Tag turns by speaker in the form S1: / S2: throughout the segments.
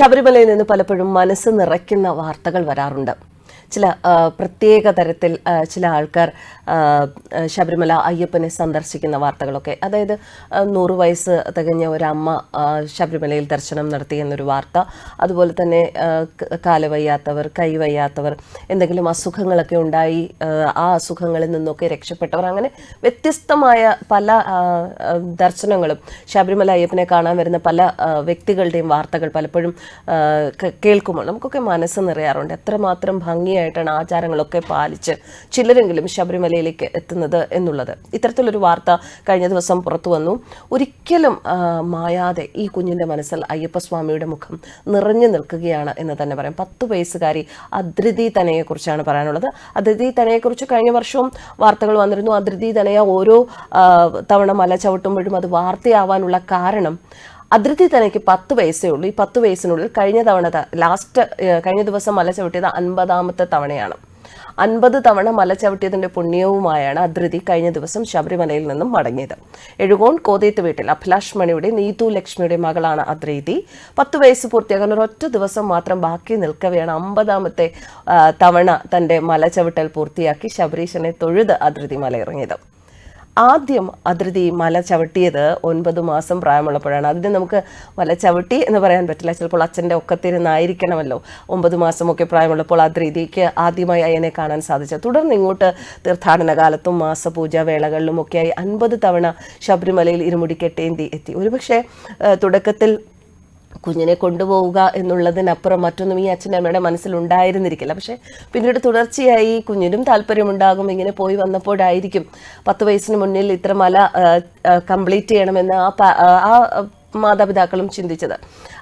S1: ശബരിമലയിൽ നിന്ന് പലപ്പോഴും മനസ്സ് നിറയ്ക്കുന്ന വാർത്തകൾ വരാറുണ്ട്. ചില പ്രത്യേക തരത്തിൽ ചില ആൾക്കാർ ശബരിമല അയ്യപ്പനെ സന്ദർശിക്കുന്ന വാർത്തകളൊക്കെ. അതായത് നൂറ് വയസ്സ് തികഞ്ഞ ഒരമ്മ ശബരിമലയിൽ ദർശനം നടത്തി എന്നൊരു വാർത്ത. അതുപോലെ തന്നെ കാലുവയ്യാത്തവർ കൈവയ്യാത്തവർ എന്തെങ്കിലും അസുഖങ്ങളൊക്കെ ഉണ്ടായി ആ, അസുഖങ്ങളിൽ നിന്നൊക്കെ രക്ഷപ്പെട്ടവർ. അങ്ങനെ വ്യത്യസ്തമായ പല ദർശനങ്ങളും ശബരിമല അയ്യപ്പനെ കാണാൻ വരുന്ന പല വ്യക്തികളുടെയും വാർത്തകൾ പലപ്പോഴും കേൾക്കുമ്പോൾ നമുക്കൊക്കെ മനസ്സ് നിറയാറുണ്ട്. എത്രമാത്രം ഭംഗിയായിട്ടാണ് ആചാരങ്ങളൊക്കെ പാലിച്ച് ചിലരെങ്കിലും ശബരിമലയിലേക്ക് എത്തുന്നത് എന്നുള്ളത്. ഇത്തരത്തിലൊരു വാർത്ത കഴിഞ്ഞ ദിവസം പുറത്തു വന്നു. ഒരിക്കലും മായാതെ ഈ കുഞ്ഞിന്റെ മനസ്സിൽ അയ്യപ്പസ്വാമിയുടെ മുഖം നിറഞ്ഞു നിൽക്കുകയാണ് എന്ന് തന്നെ പറയാം. പത്ത് വയസ്സുകാരി അദ്രിതി തനയെക്കുറിച്ചാണ് പറയാനുള്ളത്. അദ്രിതി തനയെക്കുറിച്ച് കഴിഞ്ഞ വർഷവും വാർത്തകൾ വന്നിരുന്നു. അദ്രിതി തനയ ഓരോ തവണ മല ചവിട്ടുമ്പോഴും അത് വാർത്തയാവാനുള്ള കാരണം അദ്രിതി തനിക്ക് പത്ത് വയസ്സേ ഉള്ളൂ. ഈ പത്ത് വയസ്സിനുള്ളിൽ കഴിഞ്ഞ തവണ ലാസ്റ്റ് കഴിഞ്ഞ ദിവസം മല ചവിട്ടിയത് അൻപതാമത്തെ തവണയാണ്. അൻപത് തവണ മല ചവിട്ടിയതിന്റെ പുണ്യവുമായാണ് അദ്രിതി കഴിഞ്ഞ ദിവസം ശബരിമലയിൽ നിന്നും മടങ്ങിയത്. എഴുകോൺ കോതേത്ത് വീട്ടിൽ അഭിലാഷ് മണിയുടെ നീതു ലക്ഷ്മിയുടെ മകളാണ് അദ്രീതി പത്ത് വയസ്സ് പൂർത്തിയാകാൻ ഒരൊറ്റ ദിവസം മാത്രം ബാക്കി നിൽക്കവെയാണ് അമ്പതാമത്തെ തവണ തന്റെ മല ചവിട്ടൽ പൂർത്തിയാക്കി ശബരീശനെ തൊഴുത് അദ്രിതി മലയിറങ്ങിയത്. ആദ്യം അതിർത്തി മല ചവിട്ടിയത് ഒൻപത് മാസം പ്രായമുള്ളപ്പോഴാണ്. അതിന് നമുക്ക് മല ചവിട്ടി എന്ന് പറയാൻ പറ്റില്ല. ചിലപ്പോൾ അച്ഛന്റെ ഒക്കത്തിരുന്നായിരിക്കണമല്ലോ. ഒമ്പത് മാസമൊക്കെ പ്രായമുള്ളപ്പോൾ അതിർത്തിക്ക് ആദ്യമായി അയനെ കാണാൻ സാധിച്ചത് തുടർന്ന് ഇങ്ങോട്ട് തീർത്ഥാടന കാലത്തും മാസപൂജ വേളകളിലും ഒക്കെയായി അൻപത് തവണ ശബരിമലയിൽ ഇരുമുടി കെട്ടേന്തി എത്തി. ഒരുപക്ഷെ തുടക്കത്തിൽ കുഞ്ഞിനെ കൊണ്ടുപോവുക എന്നുള്ളതിനപ്പുറം മറ്റൊന്നും ഈ അച്ഛനമ്മയുടെ അമ്മയുടെ മനസ്സിലുണ്ടായിരുന്നിരിക്കില്ല പക്ഷേ പിന്നീട് തുടർച്ചയായി കുഞ്ഞിനും താല്പര്യമുണ്ടാകും. ഇങ്ങനെ പോയി വന്നപ്പോഴായിരിക്കും പത്ത് വയസ്സിന് മുന്നിൽ ഇത്ര മല കംപ്ലീറ്റ് ചെയ്യണമെന്ന് ആ ആ മാതാപിതാക്കളും ചിന്തിച്ചത്.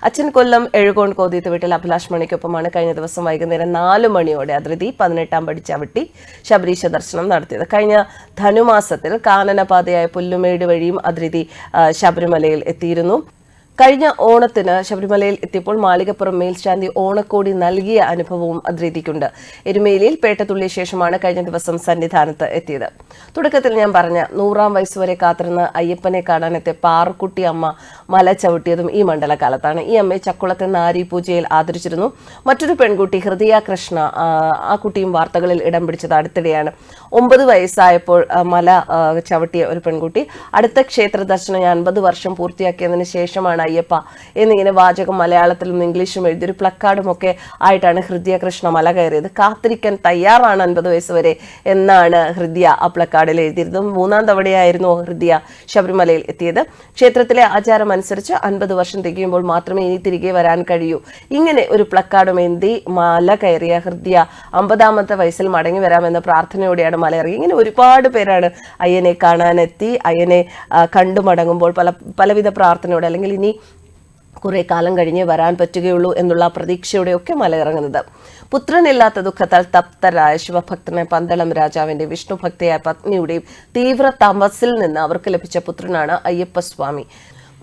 S1: അച്ഛൻ കൊല്ലം എഴുകോൺ കോതീത്ത് വീട്ടിൽ അഭിലാഷ് മണിക്കൊപ്പമാണ് കഴിഞ്ഞ ദിവസം വൈകുന്നേരം നാല് മണിയോടെ അതിർത്തി പതിനെട്ടാം പടി ചവിട്ടി ശബരീശ ദർശനം നടത്തിയത്. കഴിഞ്ഞ ധനുമാസത്തിൽ കാനനപാതയായ പുല്ലുമേട് വഴിയും അതിർത്തി ശബരിമലയിൽ എത്തിയിരുന്നു. കഴിഞ്ഞ ഓണത്തിന് ശബരിമലയിൽ എത്തിയപ്പോൾ മാളികപ്പുറം മേൽശാന്തി ഓണക്കോടി നൽകിയ അനുഭവവും അദ്രീതിക്കുണ്ട് എരുമേലിയിൽ പേട്ടത്തുള്ളിയ ശേഷമാണ് കഴിഞ്ഞ ദിവസം സന്നിധാനത്ത് എത്തിയത്. തുടക്കത്തിൽ ഞാൻ പറഞ്ഞ നൂറാം വയസ്സുവരെ കാത്തിരുന്ന അയ്യപ്പനെ കാണാനെത്തിയ പാറക്കുട്ടി അമ്മ മല ചവിട്ടിയതും ഈ മണ്ഡലകാലത്താണ്. ഈ അമ്മയെ ചക്കുളത്തെ നാരി പൂജയിൽ ആദരിച്ചിരുന്നു. മറ്റൊരു പെൺകുട്ടി ഹൃദയ കൃഷ്ണ ആ, ആ കുട്ടിയും വാർത്തകളിൽ ഇടം പിടിച്ചത് അടുത്തിടെയാണ്. ഒമ്പത് വയസ്സായപ്പോൾ മല ചവിട്ടിയ ഒരു പെൺകുട്ടി. അടുത്ത ക്ഷേത്ര ദർശനം അൻപത് വർഷം പൂർത്തിയാക്കിയതിന് ശേഷമാണ് അയ്യപ്പ എന്നിങ്ങനെ വാചകം മലയാളത്തിലും ഇംഗ്ലീഷും ഒരു പ്ലക്കാർഡും ഒക്കെ ആയിട്ടാണ് ഹൃദയ കൃഷ്ണ മല കയറിയത്. കാത്തിരിക്കാൻ തയ്യാറാണ് അൻപത് വയസ്സ് വരെ എന്നാണ് ഹൃദയ ആ പ്ലക്കാർഡിൽ എഴുതിയിരുന്നത്. മൂന്നാം തവണയായിരുന്നു ഹൃദയ ശബരിമലയിൽ എത്തിയത്. ക്ഷേത്രത്തിലെ ആചാരം അനുസരിച്ച് അൻപത് വർഷം തികയുമ്പോൾ മാത്രമേ ഇനി തിരികെ വരാൻ കഴിയൂ. ഇങ്ങനെ ഒരു പ്ലക്കാർഡും എന്തി മല കയറിയ ഹൃദയ അമ്പതാമത്തെ വയസ്സിൽ മടങ്ങി വരാമെന്ന പ്രാർത്ഥനയോടെയാണ് മലയിറങ്ങി ഇങ്ങനെ ഒരുപാട് പേരാണ് അയ്യനെ കാണാനെത്തി അയ്യനെ കണ്ടു മടങ്ങുമ്പോൾ പല പലവിധ പ്രാർത്ഥനയോടെ അല്ലെങ്കിൽ ഇനി കുറെ കാലം കഴിഞ്ഞേ വരാൻ പറ്റുകയുള്ളൂ എന്നുള്ള പ്രതീക്ഷയോടെയൊക്കെ മലയിറങ്ങുന്നത്. പുത്രനില്ലാത്ത ദുഃഖത്താൽ തപ്തരായ ശിവഭക്തനെ പന്തളം രാജാവിന്റെ വിഷ്ണു ഭക്തയായ പത്നിയുടെയും തീവ്ര തമസിൽ നിന്ന് അവർക്ക് ലഭിച്ച പുത്രനാണ് അയ്യപ്പസ്വാമി.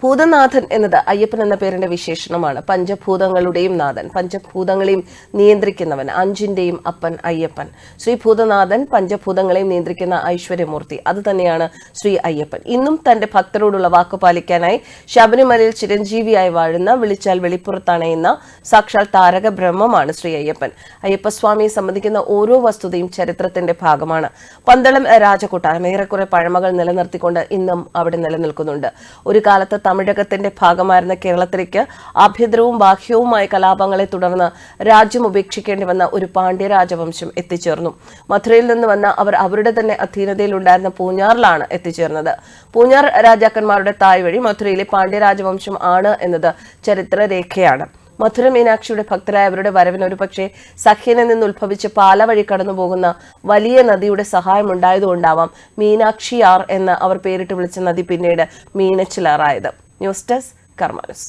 S1: ഭൂതനാഥൻ എന്നത് അയ്യപ്പൻ എന്ന പേരിന്റെ വിശേഷണമാണ്. പഞ്ചഭൂതങ്ങളുടെയും നാഥൻ പഞ്ചഭൂതങ്ങളെയും നിയന്ത്രിക്കുന്നവൻ അഞ്ചിന്റെയും അപ്പൻ അയ്യപ്പൻ. ശ്രീ ഭൂതനാഥൻ പഞ്ചഭൂതങ്ങളെയും നിയന്ത്രിക്കുന്ന ഐശ്വര്യമൂർത്തി അത് തന്നെയാണ് ശ്രീ അയ്യപ്പൻ. ഇന്നും തന്റെ ഭക്തരോടുള്ള വാക്കു പാലിക്കാനായി ശബരിമലയിൽ ചിരഞ്ജീവിയായി വാഴുന്ന വിളിച്ചാൽ വെളിപ്പുറത്തണയുന്ന സാക്ഷാൽ താരക ബ്രഹ്മമാണ് ശ്രീ അയ്യപ്പൻ. അയ്യപ്പസ്വാമിയെ സംബന്ധിക്കുന്ന ഓരോ വസ്തുതയും ചരിത്രത്തിന്റെ ഭാഗമാണ്. പന്തളം രാജകൊട്ടാരം ഏറെക്കുറെ പഴമകൾ നിലനിർത്തിക്കൊണ്ട് ഇന്നും അവിടെ നിലനിൽക്കുന്നുണ്ട്. ഒരു കാലത്ത് തമിഴകത്തിന്റെ ഭാഗമായിരുന്ന കേരളത്തിലേക്ക് ആഭ്യന്തരവും ബാഹ്യവുമായ കലാപങ്ങളെ തുടർന്ന് രാജ്യം ഉപേക്ഷിക്കേണ്ടി വന്ന ഒരു പാണ്ഡ്യ രാജവംശം എത്തിച്ചേർന്നു. മധുരയിൽ നിന്ന് വന്ന അവർ അവരുടെ തന്നെ അധീനതയിലുണ്ടായിരുന്ന പൂഞ്ഞാറിലാണ് എത്തിച്ചേർന്നത്. പൂഞ്ഞാർ രാജാക്കന്മാരുടെ തായ് വഴി മധുരയിലെ പാണ്ഡ്യ രാജവംശം ആണ് എന്നത് ചരിത്രരേഖയാണ്. മധുര മീനാക്ഷിയുടെ ഭക്തരായ അവരുടെ വരവിന് ഒരു പക്ഷേ സഖ്യനിൽ നിന്ന് ഉത്ഭവിച്ച് പാല വഴി കടന്നു പോകുന്ന വലിയ നദിയുടെ സഹായം ഉണ്ടായതുകൊണ്ടാവാം മീനാക്ഷിയാർ എന്ന് അവർ പേരിട്ട് വിളിച്ച നദി പിന്നീട് മീനച്ചിലാറായത്. News desk കർമാനസ്